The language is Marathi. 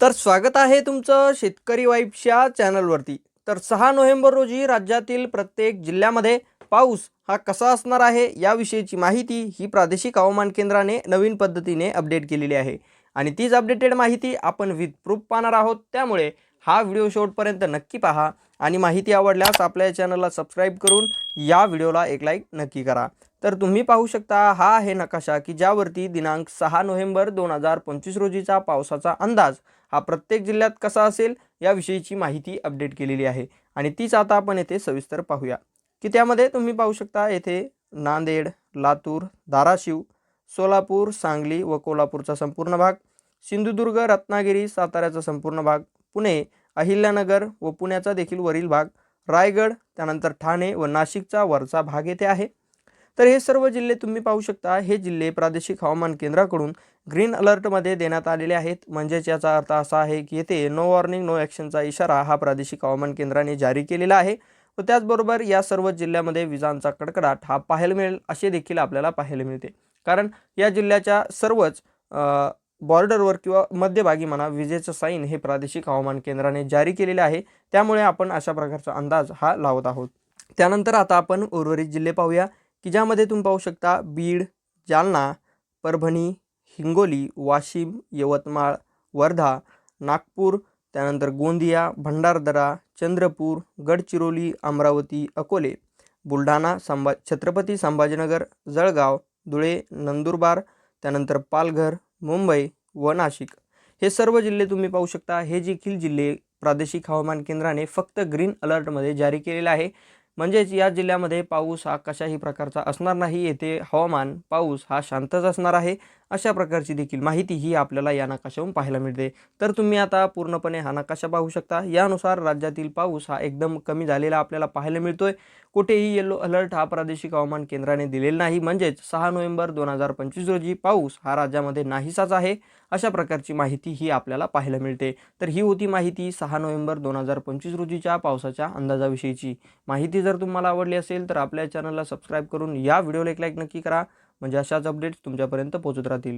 तर स्वागत आहे तुमचं शेतकरी वाईफच्या चॅनलवरती. तर सहा नोव्हेंबर रोजी राज्यातील प्रत्येक जिल्ह्यामध्ये पाऊस हा कसा असणार आहे याविषयीची माहिती ही प्रादेशिक हवामान केंद्राने नवीन पद्धतीने अपडेट केलेली आहे. आणि तीच अपडेटेड माहिती आपण विथ प्रूफ पाहणार आहोत. त्यामुळे हा व्हिडिओ शेवटपर्यंत नक्की पहा आणि माहिती आवडल्यास आपल्या चॅनलला सबस्क्राईब करून या व्हिडिओला एक लाईक नक्की करा. तर तुम्ही पाहू शकता हा आहे नकाशा की ज्यावरती दिनांक सहा नोव्हेंबर दोन हजार पंचवीस रोजीचा पावसाचा अंदाज हा प्रत्येक जिल्ह्यात कसा असेल याविषयीची माहिती अपडेट केलेली आहे. आणि तीच आता आपण येथे सविस्तर पाहूया. की त्यामध्ये तुम्ही पाहू शकता येथे नांदेड लातूर धाराशिव सोलापूर सांगली व कोल्हापूरचा संपूर्ण भाग सिंधुदुर्ग रत्नागिरी साताऱ्याचा संपूर्ण भाग पुणे अहिल्यानगर व पुण्याचा देखील वरील भाग रायगड त्यानंतर ठाणे व नाशिकचा वरचा भाग येथे आहे. तर हे सर्व जिल्हे तुम्ही पाहू शकता. हे जिल्हे प्रादेशिक हवामान केंद्राकडून ग्रीन अलर्टमध्ये देण्यात आलेले आहेत. म्हणजेच याचा अर्थ असा आहे की येथे नो वॉर्निंग नो ॲक्शनचा इशारा हा प्रादेशिक हवामान केंद्राने जारी केलेला आहे व त्याचबरोबर या सर्व जिल्ह्यामध्ये विजांचा कडकडाट हा पाहायला मिळेल असे देखील आपल्याला पाहायला मिळते. कारण या जिल्ह्याच्या सर्वच बॉर्डरवर किंवा मध्यभागी म्हणा विजेचं साईन हे प्रादेशिक हवामान केंद्राने जारी केलेले आहे. त्यामुळे आपण अशा प्रकारचा अंदाज हा लावत आहोत. त्यानंतर आता आपण उर्वरित जिल्हे पाहूया की ज्यामध्ये तुम्ही पाहू शकता बीड जालना परभणी हिंगोली वाशिम यवतमाळ वर्धा नागपूर त्यानंतर गोंदिया भंडारदरा चंद्रपूर गडचिरोली अमरावती अकोले बुलढाणा संभा छत्रपती संभाजीनगर जळगाव धुळे नंदुरबार त्यानंतर पालघर मुंबई व नाशिक. हे सर्व जिल्हे तुम्ही पाहू शकता. हे देखील जिल्हे प्रादेशिक हवामान केंद्राने फक्त ग्रीन अलर्टमध्ये जारी केलेलं आहे. म्हणजेच या जिल्ह्यामध्ये पाऊस हा कशाही प्रकारचा असणार नाही. येथे हवामान पाऊस हा शांतच असणार आहे. अशा प्रकारची देखील माहिती ही आपल्याला या नकाशावरून पाहायला मिळते. तर तुम्ही आता पूर्णपणे हा नकाशा पाहू शकता. यानुसार राज्यातील पाऊस हा एकदम कमी झालेला आपल्याला पाहायला मिळतोय. कुठेही येलो अलर्ट हा प्रादेशिक हवामान केंद्राने दिलेला नाही. म्हणजेच सहा नोव्हेंबर दोन हजार पंचवीस रोजी पाऊस हा राज्यामध्ये नाहीसाच आहे. अशा प्रकारची माहिती ही आपल्याला पाहायला मिळते. तर ही होती माहिती सहा नोव्हेंबर दोन हजार पंचवीस रोजीच्या पावसाच्या अंदाजाविषयीची. माहिती जर तुम्हाला आवडली असेल तर आपल्या चॅनलला सबस्क्राईब करून या व्हिडिओला एक लाईक नक्की करा. म्हणजे अशाच अपडेट्स तुमच्यापर्यंत पोहोचत राहतील.